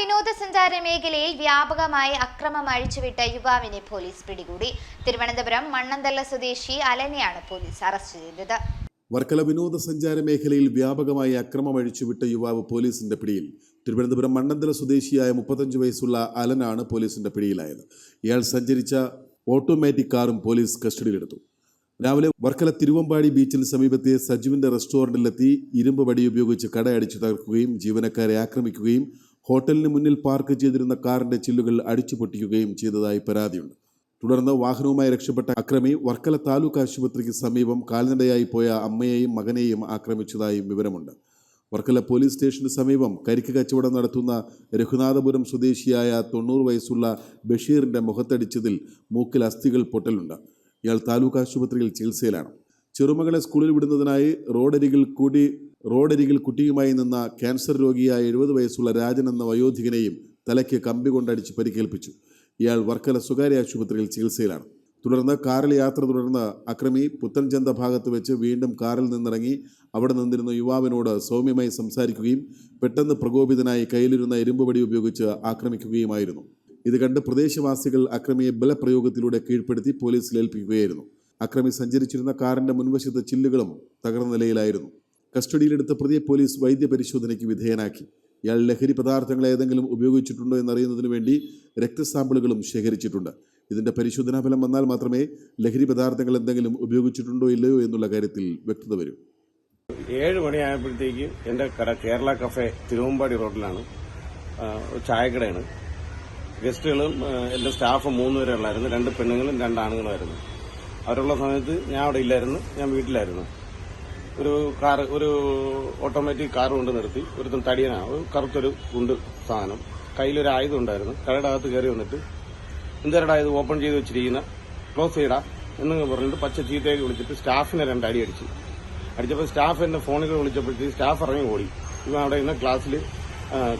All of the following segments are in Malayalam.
വിനോദസഞ്ചാര മേഖലയിൽ വ്യാപകമായി അക്രമം അഴിച്ചുവിട്ട യുവാവിനെ പോലീസ് പിടികൂടി. തിരുവനന്തപുരം മണ്ണന്തല്ല സ്വദേശി അലനെയാണ് പോലീസ് അറസ്റ്റ് ചെയ്തത്. വർക്കല വിനോദസഞ്ചാര മേഖലയിൽ വ്യാപകമായി അക്രമം അഴിച്ചുവിട്ട യുവാവ് പോലീസിന്റെ പിടിയിൽ. തിരുവനന്തപുരം മണ്ണന്തല സ്വദേശിയായ മുപ്പത്തഞ്ച് വയസ്സുള്ള അലനാണ് പോലീസിന്റെ പിടിയിലായത്. ഇയാൾ സഞ്ചരിച്ച ഓട്ടോമാറ്റിക് കാറും പോലീസ് കസ്റ്റഡിയിലെടുത്തു. രാവിലെ വർക്കല തിരുവമ്പാടി ബീച്ചിന് സമീപത്തെ സജുവിന്റെ റെസ്റ്റോറന്റിലെത്തി ഇരുമ്പ് വടി ഉപയോഗിച്ച് കടയടിച്ചു തകർക്കുകയും ജീവനക്കാരെ ആക്രമിക്കുകയും ഹോട്ടലിന് മുന്നിൽ പാർക്ക് ചെയ്തിരുന്ന കാറിന്റെ ചില്ലുകൾ അടിച്ചു പൊട്ടിക്കുകയും ചെയ്തതായി പരാതിയുണ്ട്. തുടർന്ന് വാഹനവുമായി രക്ഷപ്പെട്ട അക്രമി വർക്കല താലൂക്ക് ആശുപത്രിക്ക് സമീപം കാൽനടയായി പോയ അമ്മയെയും മകനെയും ആക്രമിച്ചതായും വിവരമുണ്ട്. വർക്കല പോലീസ് സ്റ്റേഷന് സമീപം കരിക്ക് കച്ചവടം നടത്തുന്ന രഘുനാഥപുരം സ്വദേശിയായ തൊണ്ണൂറ് വയസ്സുള്ള ബഷീറിന്റെ മുഖത്തടിച്ചതിൽ മൂക്കിൽ അസ്ഥികൾ പൊട്ടലുണ്ട്. ഇയാൾ താലൂക്ക് ആശുപത്രിയിൽ ചികിത്സയിലാണ്. ചെറുമകളെ സ്കൂളിൽ വിടുന്നതിനായി റോഡരികിൽ കൂടി റോഡരികിൽ കുട്ടിയുമായി നിന്ന ക്യാൻസർ രോഗിയായ എഴുപത് വയസ്സുള്ള രാജൻ എന്ന വയോധികനെയും തലയ്ക്ക് കമ്പി കൊണ്ടടിച്ച് പരിക്കേൽപ്പിച്ചു. ഇയാൾ വർക്കല സ്വകാര്യ ആശുപത്രിയിൽ ചികിത്സയിലാണ്. തുടർന്ന് കാറിൽ യാത്ര തുടർന്ന് അക്രമി പുത്തൻചന്ത ഭാഗത്ത് വെച്ച് വീണ്ടും കാറിൽ നിന്നിറങ്ങി അവിടെ നിന്നിരുന്ന യുവാവിനോട് സൗമ്യമായി സംസാരിക്കുകയും പെട്ടെന്ന് പ്രകോപിതനായി കയ്യിലിരുന്ന ഇരുമ്പുപടി ഉപയോഗിച്ച് ആക്രമിക്കുകയുമായിരുന്നു. ഇത് കണ്ട് പ്രദേശവാസികൾ അക്രമിയെ ബലപ്രയോഗത്തിലൂടെ കീഴ്പ്പെടുത്തി പോലീസിൽ ഏൽപ്പിക്കുകയായിരുന്നു. അക്രമി സഞ്ചരിച്ചിരുന്ന കാറിന്റെ മുൻവശത്തെ ചില്ലുകളും തകർന്ന നിലയിലായിരുന്നു. കസ്റ്റഡിയിലെടുത്ത പ്രതിയെ പോലീസ് വൈദ്യപരിശോധനയ്ക്ക് വിധേയനാക്കി. ഇയാൾ ലഹരി പദാർത്ഥങ്ങൾ ഏതെങ്കിലും ഉപയോഗിച്ചിട്ടുണ്ടോ എന്നറിയുന്നതിന് വേണ്ടി രക്തസാമ്പിളുകളും ശേഖരിച്ചിട്ടുണ്ട്. ഇതിന്റെ പരിശോധനാ ഫലം വന്നാൽ മാത്രമേ ലഹരി പദാർത്ഥങ്ങൾ എന്തെങ്കിലും ഉപയോഗിച്ചിട്ടുണ്ടോ ഇല്ലയോ എന്നുള്ള കാര്യത്തിൽ വ്യക്തത വരും. ഏഴ് മണിയായപ്പോഴത്തേക്ക് എന്റെ കട കേരള കഫേ തിരുവമ്പാടി റോഡിലാണ്. ചായക്കടയാണ്. ഗസ്റ്റുകളും എന്റെ സ്റ്റാഫ് മൂന്ന് പേരെ ഉള്ളായിരുന്നു രണ്ട് പെണ്ണുങ്ങളും രണ്ട് ആണുങ്ങളുമായിരുന്നു. അവരുള്ള സമയത്ത് ഞാൻ അവിടെ ഇല്ലായിരുന്നു. ഞാൻ വീട്ടിലായിരുന്നു. ഒരു കാർ ഒരു ഓട്ടോമാറ്റിക് കാർ കൊണ്ട് നിർത്തി. ഒരുത്തൻ തടിയനാണ് ഒരു കറുത്തൊരു ഗുണ്ട് സാധനം. കയ്യിലൊരു ആയുധം ഉണ്ടായിരുന്നു കടയുടെ അകത്ത് കയറി വന്നിട്ട് എന്തരടാ ഇത്? ഓപ്പൺ ചെയ്ത് വെച്ചിരിക്കുന്ന. ക്ലോസ് ചെയ്യടാ. എന്ന് പറഞ്ഞിട്ട് പച്ച ചീത്തയൊക്കെ വിളിച്ചിട്ട് സ്റ്റാഫിനെ രണ്ടടി അടി അടിച്ചു. അടിച്ചപ്പോൾ സ്റ്റാഫ് എന്നെ ഫോണിൽ വിളിച്ചപ്പോഴത്തേക്ക് സ്റ്റാഫ് ഇറങ്ങി ഓടി. ഇവ അവിടെ ഇന്ന് ക്ലാസ്സിൽ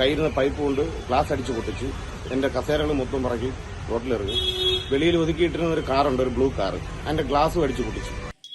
കയ്യിരുന്ന പൈപ്പ് കൊണ്ട് ക്ലാസ് അടിച്ചു പൊട്ടിച്ച് എന്റെ കസേരകൾ മൊത്തം പറക്കി റോട്ടിലിറങ്ങി. വെളിയിൽ ഒതുക്കിയിട്ടിരുന്ന ഒരു കാറുണ്ട് ഒരു ബ്ലൂ കാർ അതിന്റെ ഗ്ലാസ് അടിച്ചു പൊട്ടിച്ചു.